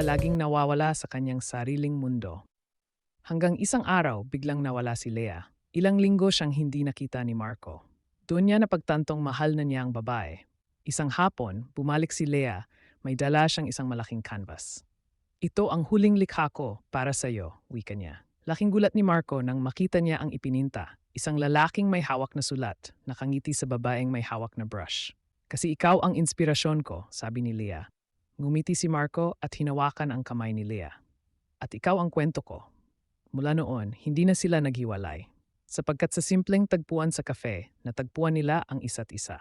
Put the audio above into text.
laging nawawala sa kanyang sariling mundo. Hanggang isang araw, biglang nawala si Lea. Ilang linggo siyang hindi nakita ni Marco. Doon niya napagtantong mahal na niya ang babae. Isang hapon, bumalik si Lea, may dala siyang isang malaking canvas. Ito ang huling likha ko para sa iyo, wika niya. Laking gulat ni Marco nang makita niya ang ipininta, isang lalaking may hawak na sulat, nakangiti sa babaeng may hawak na brush. Kasi ikaw ang inspirasyon ko, sabi ni Lea. Ngumiti si Marco at hinawakan ang kamay ni Lea. At ikaw ang kwento ko. Mula noon, hindi na sila naghiwalay. Sapagkat sa simpleng tagpuan sa kafe, natagpuan nila ang isa't isa.